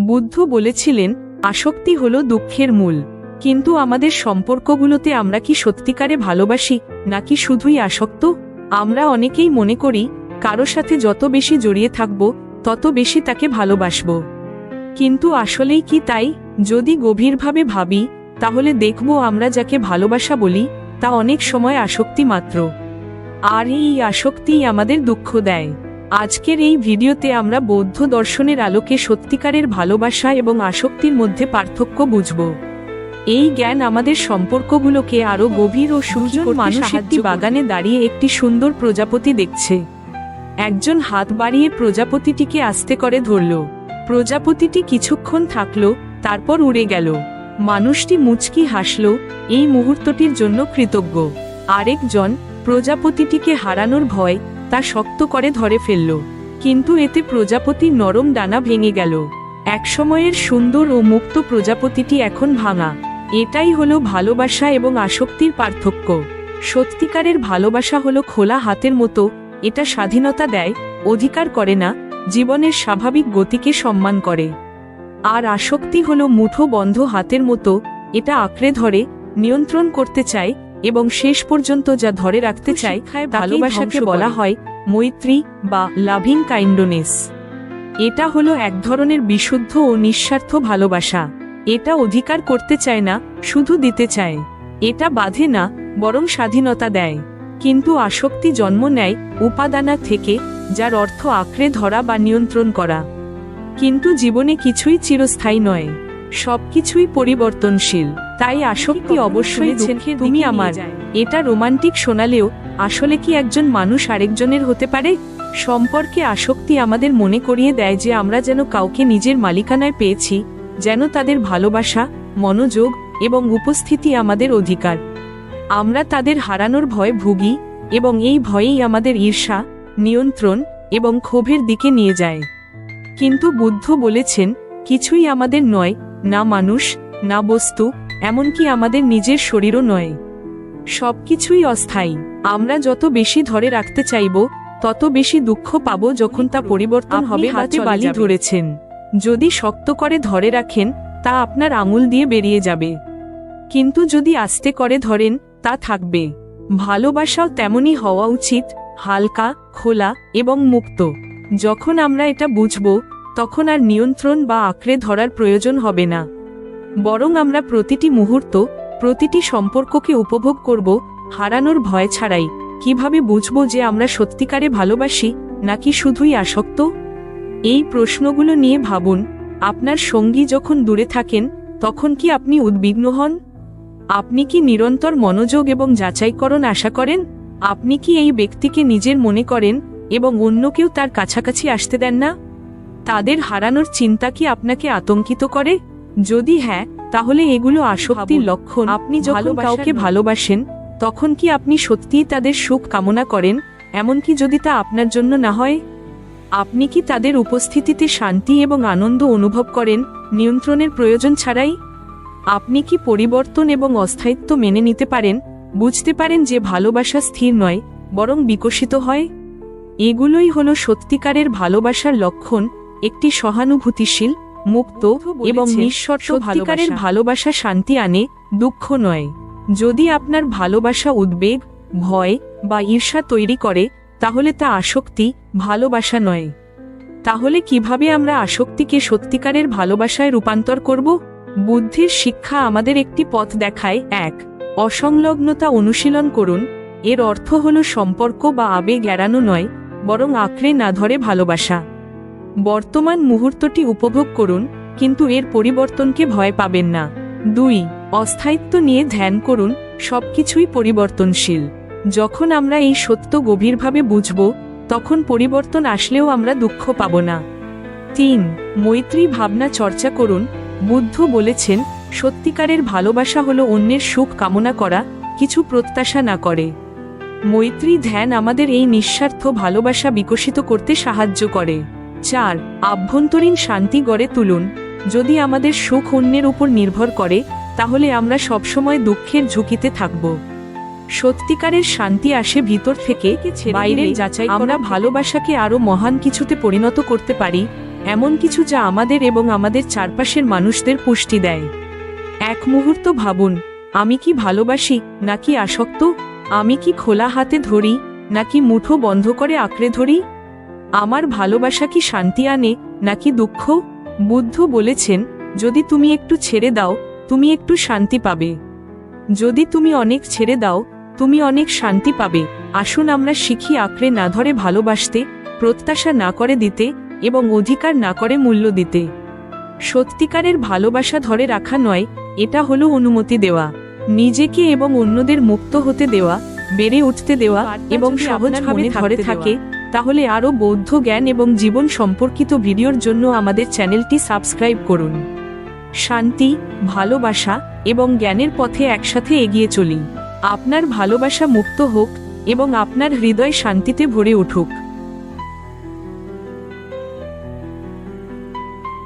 বুদ্ধ বলেছিলেন, আসক্তি হলো দুঃখের মূল। কিন্তু আমাদের সম্পর্কগুলোতে আমরা কি সত্যিকারে ভালোবাসি, নাকি শুধুই আসক্ত? আমরা অনেকেই মনে করি, কারও সাথে যত বেশি জড়িয়ে থাকব, তত বেশি তাকে ভালোবাসব। কিন্তু আসলেই কি তাই? যদি গভীরভাবে ভাবি, তাহলে দেখব আমরা যাকে ভালোবাসা বলি, তা অনেক সময় আসক্তি মাত্র। আর এই আসক্তিই আমাদের দুঃখ দেয়। আজকের এই ভিডিওতে আমরা বৌদ্ধ দর্শনের আলোকে সত্যিকারের ভালোবাসা এবং আসক্তির মধ্যে পার্থক্য বুঝব। এই জ্ঞান আমাদের সম্পর্কগুলোকে আরও গভীর ও সুজন মানুষ একটি বাগানে দাঁড়িয়ে একটি সুন্দর প্রজাপতি দেখছে। একজন হাত বাড়িয়ে প্রজাপতিটিকে আস্তে করে ধরল। প্রজাপতিটি কিছুক্ষণ থাকল তারপর উড়ে গেল। মানুষটি মুচকি হাসল এই মুহূর্তটির জন্য কৃতজ্ঞ। আরেকজন প্রজাপতিটিকে হারানোর ভয় তা শক্ত করে ধরে ফেলল। কিন্তু এতে প্রজাপতির নরম ডানা ভেঙে গেল। একসময়ের সুন্দর ও মুক্ত প্রজাপতিটি এখন ভাঙা। এটাই হলো ভালোবাসা এবং আসক্তির পার্থক্য। সত্যিকারের ভালোবাসা হলো খোলা হাতের মতো, এটা স্বাধীনতা দেয়, অধিকার করে না, জীবনের স্বাভাবিক গতিকে সম্মান করে। আর আসক্তি হলো মুঠো বন্ধ হাতের মতো, এটা আঁকড়ে ধরে, নিয়ন্ত্রণ করতে চায় এবং শেষ পর্যন্ত যা ধরে রাখতে চায় ভালোবাসাকে বলা হয় মৈত্রী বা লাভিং কাইন্ডনেস এটা হলো এক ধরনের বিশুদ্ধ ও নিঃস্বার্থ ভালোবাসা। এটা অধিকার করতে চায় না শুধু দিতে চায়। এটা বাধে না বরং স্বাধীনতা দেয়। কিন্তু আসক্তি জন্ম নেয় উপাদানা থেকে যার অর্থ আঁকড়ে ধরা বা নিয়ন্ত্রণ করা। কিন্তু জীবনে কিছুই চিরস্থায়ী নয়। সবকিছুই পরিবর্তনশীল। তাই আসক্তি অবশ্যই তুমি আমার এটা রোমান্টিক শোনালেও আসলে কি একজন মানুষ আরেকজনের হতে পারে? সম্পর্কে আসক্তি আমাদের মনে করিয়ে দেয় যে আমরা যেন কাউকে নিজের মালিকানায় পেয়েছি যেন তাদের ভালোবাসা মনোযোগ এবং উপস্থিতি আমাদের অধিকার। আমরা তাদের হারানোর ভয় ভুগি এবং এই ভয়েই আমাদের ঈর্ষা নিয়ন্ত্রণ এবং ক্ষোভের দিকে নিয়ে যায়। কিন্তু বুদ্ধ বলেছেন কিছুই আমাদের নয় না মানুষ না বস্তু এমনকি আমাদের নিজের শরীরও নয়। সব কিছুই অস্থায়ী। আমরা যত বেশি ধরে রাখতে চাইব তত বেশি দুঃখ পাব যখন তা পরিবর্তন হবে হাতে বালি ধরেছেন। যদি শক্ত করে ধরে রাখেন তা আপনার আঙুল দিয়ে বেরিয়ে যাবে। কিন্তু যদি আস্তে করে ধরেন তা থাকবে। ভালোবাসাও তেমনই হওয়া উচিত হালকা খোলা এবং মুক্ত। যখন আমরা এটা বুঝব তখন আর নিয়ন্ত্রণ বা আঁকড়ে ধরার প্রয়োজন হবে না। বরং আমরা প্রতিটি মুহূর্ত, প্রতিটি সম্পর্ককে উপভোগ করব, হারানোর ভয় ছাড়াই। কীভাবে বুঝব যে আমরা সত্যিকারে ভালোবাসি, নাকি শুধুই আসক্ত? এই প্রশ্নগুলো নিয়ে ভাবুন, আপনার সঙ্গী যখন দূরে থাকেন, তখন কি আপনি উদ্বিগ্ন হন? আপনি কি নিরন্তর মনোযোগ এবং যাচাইকরণ আশা করেন? আপনি কি এই ব্যক্তিকে নিজের মনে করেন এবং অন্য কেউ তার কাছাকাছি আসতে দেন না? তাদের হারানোর চিন্তা কি আপনাকে আতঙ্কিত করে? যদি হ্যাঁ তাহলে এগুলো আসক্তির লক্ষণ। আপনি যখন কাউকে ভালোবাসেন তখন কি আপনি সত্যিই তাদের সুখ কামনা করেন? এমনকি যদি তা আপনার জন্য না হয়? আপনি কি তাদের উপস্থিতিতে শান্তি এবং আনন্দ অনুভব করেন? নিয়ন্ত্রণের প্রয়োজন ছাড়াই? আপনি কি পরিবর্তন এবং অস্থায়িত্ব মেনে নিতে পারেন? বুঝতে পারেন যে ভালোবাসা স্থির নয় বরং বিকশিত হয়। এগুলোই হলো সত্যিকারের ভালোবাসার লক্ষণ একটি সহানুভূতিশীল মুক্ত এবং নিঃশর্ত সত্যিকারের ভালোবাসা শান্তি আনে দুঃখ নয়। যদি আপনার ভালোবাসা উদ্বেগ ভয় বা ঈর্ষা তৈরি করে তাহলে তা আসক্তি ভালোবাসা নয়। তাহলে কীভাবে আমরা আসক্তিকে সত্যিকারের ভালোবাসায় রূপান্তর করব? বুদ্ধির শিক্ষা আমাদের একটি পথ দেখায়। এক অসংলগ্নতা অনুশীলন করুন। এর অর্থ হল সম্পর্ক বা আবেগ এড়ানো নয় বরং আঁকড়ে না ধরে ভালোবাসা। বর্তমান মুহূর্তটি উপভোগ করুন, কিন্তু এর পরিবর্তনকে ভয় পাবেন না। দুই, অস্থায়িত্ব নিয়ে ধ্যান করুন, সবকিছুই পরিবর্তনশীল। যখন আমরা এই সত্য গভীরভাবে বুঝব, তখন পরিবর্তন আসলেও আমরা দুঃখ পাব না। তিন, মৈত্রী ভাবনা চর্চা করুন। বুদ্ধ বলেছেন, সত্যিকারের ভালোবাসা হলো অন্যের সুখ কামনা করা, কিছু প্রত্যাশা না করে। মৈত্রী ধ্যান আমাদের এই নিঃস্বার্থ ভালোবাসা বিকশিত করতে সাহায্য করে। চার আভ্যন্তরীণ শান্তি গড়ে তুলুন। যদি আমাদের সুখ অন্যের উপর নির্ভর করে, তাহলে আমরা সবসময় দুঃখের ঝুঁকিতে থাকব। সত্যিকারের শান্তি আসে ভিতর থেকে বাইরে যাচাই আমরা ভালোবাসাকে আরও মহান কিছুতে পরিণত করতে পারি, এমন কিছু যা আমাদের এবং আমাদের চারপাশের মানুষদের পুষ্টি দেয়। এক মুহূর্ত ভাবুন, আমি কি ভালোবাসি, নাকি আসক্ত? আমি কি খোলা হাতে ধরি, নাকি মুঠো বন্ধ করে আঁকড়ে ধরি? আমার ভালোবাসা কি শান্তি আনে নাকি দুঃখ? বুদ্ধ বলেছেন যদি তুমি একটু ছেড়ে দাও তুমি একটু শান্তি পাবে। যদি তুমি অনেক ছেড়ে দাও তুমি অনেক শান্তি পাবে। আসুন আমরা শিখি আঁকড়ে না ধরে ভালোবাসতে প্রত্যাশা না করে দিতে এবং অধিকার না করে মূল্য দিতে। সত্যিকারের ভালোবাসা ধরে রাখা নয় এটা হলো অনুমতি দেওয়া। নিজেকে এবং অন্যদের মুক্ত হতে দেওয়া বেড়ে উঠতে দেওয়া এবং সহজভাবে ধরে থাকে তাহলে আরও বৌদ্ধ জ্ঞান এবং জীবন সম্পর্কিত ভিডিওর জন্য আমাদের চ্যানেলটি সাবস্ক্রাইব করুন। শান্তি, ভালোবাসা এবং জ্ঞানের পথে একসাথে এগিয়ে চলি। আপনার ভালোবাসা মুক্ত হোক এবং আপনার হৃদয় শান্তিতে ভরে উঠুক।